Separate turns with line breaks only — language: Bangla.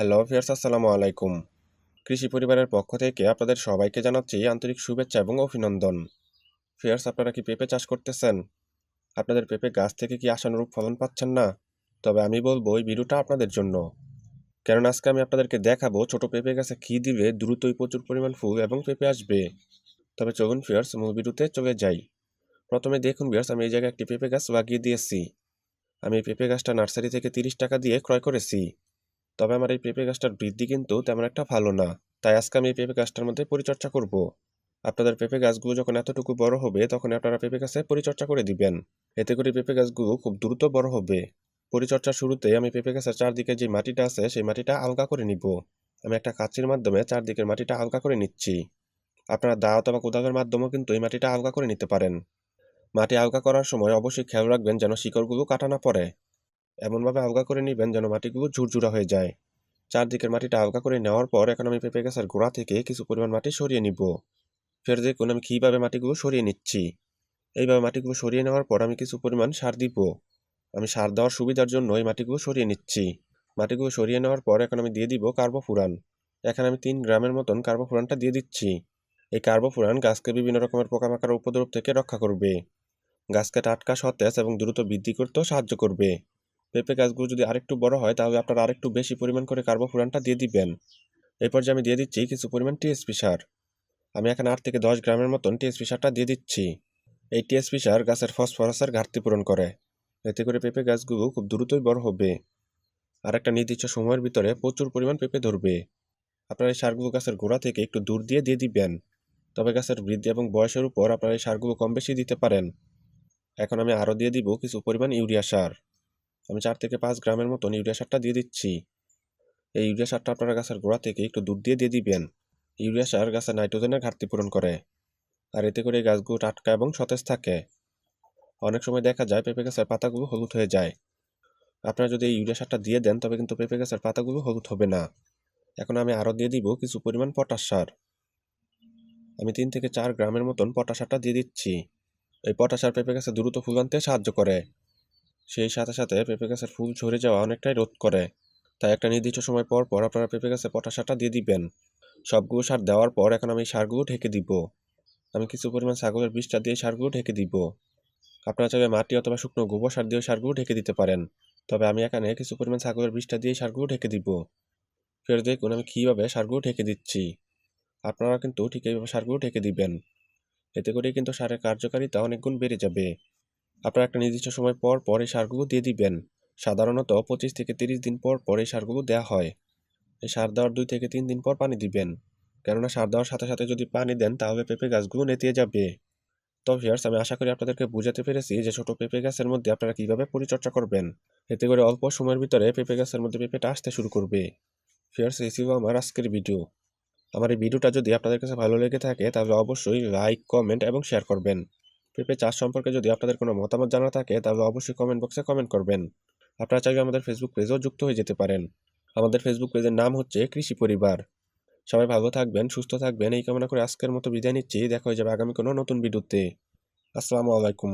হ্যালো ফিয়ার্স আসসালামু আলাইকুম। কৃষি পরিবারের পক্ষ থেকে আপনাদের সবাইকে জানাচ্ছি আন্তরিক শুভেচ্ছা এবং অভিনন্দন। ফিয়ার্স আপনারা কি পেঁপে চাষ করতেছেন? আপনাদের পেঁপে গাছ থেকে কি আশানুরূপ ফলন পাচ্ছেন না? তবে আমি বলব, এই ভিডিওটা আপনাদের জন্য। কারণ আজকে আমি আপনাদেরকে দেখাবো, ছোট পেঁপে গাছে কী দিলে দ্রুতই প্রচুর পরিমাণ ফুল এবং পেঁপে আসবে। তবে চলুন ফিয়ার্স মূল ভিডিওতে চলে যাই। প্রথমে দেখুন ফিয়ার্স আমি এই জায়গায় একটি পেঁপে গাছ লাগিয়ে দিয়েছি। আমি পেঁপে গাছটা নার্সারি থেকে তিরিশ টাকা দিয়ে ক্রয় করেছি। তবে আমার এই পেঁপে গাছটার বৃদ্ধি কিন্তু তেমন একটা ভালো না। তাই আজকে আমি এই পেঁপে গাছটার মধ্যে পরিচর্যা করব। আপনাদের পেঁপে গাছগুলো যখন এতটুকু বড় হবে তখন আপনারা পেঁপে গাছে পরিচর্যা করে দিবেন। এতে করে পেঁপে গাছগুলো খুব দ্রুত বড় হবে। পরিচর্যার শুরুতে আমি পেঁপে গাছের চারদিকে যে মাটিটা আছে, সেই মাটিটা আলগা করে নিব। আমি একটা কাঁচির মাধ্যমে চারদিকের মাটিটা আলগা করে নিচ্ছি। আপনারা দা অথবা কোদালের মাধ্যমেও কিন্তু এই মাটিটা আলগা করে নিতে পারেন। মাটি আলগা করার সময় অবশ্যই খেয়াল রাখবেন যেন শিকড়গুলো কাটা না পড়ে। এমনভাবে আলগা করে নেবেন যেন মাটিগুলো ঝুরঝুরা হয়ে যায়। চারদিকের মাটিটা আলগা করে নেওয়ার পর এখন আমি পেঁপে গাছের গোড়া থেকে কিছু পরিমাণ মাটি সরিয়ে নিব। ফের দেখুন, আমি কীভাবে মাটিগুলো সরিয়ে নিচ্ছি। এইভাবে মাটিগুলো সরিয়ে নেওয়ার পর আমি কিছু পরিমাণ সার দিব। আমি সার দেওয়ার সুবিধার জন্য এই মাটিগুলো সরিয়ে নিচ্ছি। মাটিগুলো সরিয়ে নেওয়ার পর এখন আমি দিয়ে দিব কার্বোফুরান। এখানে আমি তিন গ্রামের মতন কার্বোফুরানটা দিয়ে দিচ্ছি। এই কার্বোফুরান গাছকে বিভিন্ন রকমের পোকামাকড় উপদ্রব থেকে রক্ষা করবে। গাছকে টাটকা সতেজ এবং দ্রুত বৃদ্ধি করতেও সাহায্য করবে। পেঁপে গাছগুলো যদি আরেকটু বড় হয়, তাহলে আপনারা আরেকটু বেশি পরিমাণ করে কার্বোফুরানটা দিয়ে দিবেন। এরপর যে আমি দিয়ে দিচ্ছি কিছু পরিমাণ টিএসপি সার। আমি এখানে আট থেকে দশ গ্রামের মতন টিএসপি সারটা দিয়ে দিচ্ছি। এই টিএসপি সার গাছের ফসফরাসের ঘাটতি পূরণ করে। এতে করে পেঁপে গাছগুলো খুব দ্রুতই বড় হবে। আর একটা নির্দিষ্ট সময়ের ভিতরে প্রচুর পরিমাণ পেঁপে ধরবে। আপনারা এই সারগুলো গাছের গোড়া থেকে একটু দূর দিয়ে দিয়ে দিবেন। তবে গাছের বৃদ্ধি এবং বয়সের উপর আপনারা এই সারগুলো কম বেশি দিতে পারেন। এখন আমি আরও দিয়ে দিব কিছু পরিমাণ ইউরিয়া সার। আমি চার থেকে পাঁচ গ্রামের মতন ইউরিয়া সারটা দিয়ে দিচ্ছি। এই ইউরিয়া সারটা আপনারা গাছের গোড়া থেকে একটু দূর দিয়ে দিয়ে দিবেন। ইউরিয়া সার গাছের নাইট্রোজেনের ঘাটতি পূরণ করে। আর এতে করে গাছগুলো টাটকা এবং সতেজ থাকে। অনেক সময় দেখা যায় পেঁপে গাছের পাতাগুলো হলুদ হয়ে যায়। আপনারা যদি এই ইউরিয়া সারটা দিয়ে দেন, তবে কিন্তু পেঁপে গাছের পাতাগুলো হলুদ হবে না। এখন আমি আরও দিয়ে দিব কিছু পরিমাণ পটাশ সার। আমি তিন থেকে চার গ্রামের মতন পটাশ সারটা দিয়ে দিচ্ছি। এই পটাশ সার পেঁপে গাছে দ্রুত ফুল আনতে সাহায্য করে। সেই সাথে সাথে পেঁপে গাছের ফুল ঝরে যাওয়া অনেকটাই রোধ করে। তাই একটা নির্দিষ্ট সময় পর পর আপনারা পেঁপে গাছে পটাশ সারটা দিয়ে দিবেন। সবগুলো সার দেওয়ার পর এখন আমি সারগুলো ঢেকে দিব। আমি কিছু পরিমাণ ছাগলের বিষটা দিয়ে সারগুলো ঢেকে দিব। আপনারা চাইলে মাটি অথবা শুকনো গোবর সার দিয়ে সারগুলো ঢেকে দিতে পারেন। তবে আমি এখানে কিছু পরিমাণ ছাগলের বিষটা দিয়ে সারগুলো ঢেকে দিব। ফের দেখুন আমি কীভাবে সারগুলো ঢেকে দিচ্ছি। আপনারা কিন্তু ঠিক এইভাবে সারগুলো ঢেকে দিবেন। এতে করেই কিন্তু সারের কার্যকারিতা অনেক গুণ বেড়ে যাবে। আপনারা একটা নির্দিষ্ট সময় পর পর সারগুলো দিয়ে দিবেন। সাধারণত পঁচিশ থেকে তিরিশ দিন পর পর সারগুলো দেওয়া হয়। এই সার দেওয়ার দুই থেকে তিন দিন পর পানি দিবেন। কেননা সার দেওয়ার সাথে সাথে যদি পানি দেন, তাহলে পেঁপে গাছগুলো নেতিয়ে যাবে। তো ভিয়ার্স আমি আশা করি আপনাদেরকে বুঝাতে পেরেছি যে ছোট পেঁপে গাছের মধ্যে আপনারা কীভাবে পরিচর্যা করবেন। এতে করে অল্প সময়ের ভিতরে পেঁপে গাছের মধ্যে পেঁপেটা আসতে শুরু করবে। ফিয়ার্স এই ছিল আমার আজকের ভিডিও আমার এই ভিডিওটা যদি আপনাদের কাছে ভালো লেগে থাকে, তাহলে অবশ্যই লাইক কমেন্ট এবং শেয়ার করবেন। পেঁপে চাষ সম্পর্কে যদি আপনাদের কোনো মতামত জানা থাকে, তাহলে অবশ্যই কমেন্ট বক্সে কমেন্ট করবেন। আপনারা চাইলে আমাদের ফেসবুক পেজেও যুক্ত হয়ে যেতে পারেন। আমাদের ফেসবুক পেজের নাম হচ্ছে কৃষি পরিবার। সবাই ভালো থাকবেন, সুস্থ থাকবেন, এই কামনা করে আজকের মতো বিদায় নিচ্ছি। দেখা হয়ে যাবে আগামী কোনো নতুন ভিডিওতে আসসালামু আলাইকুম।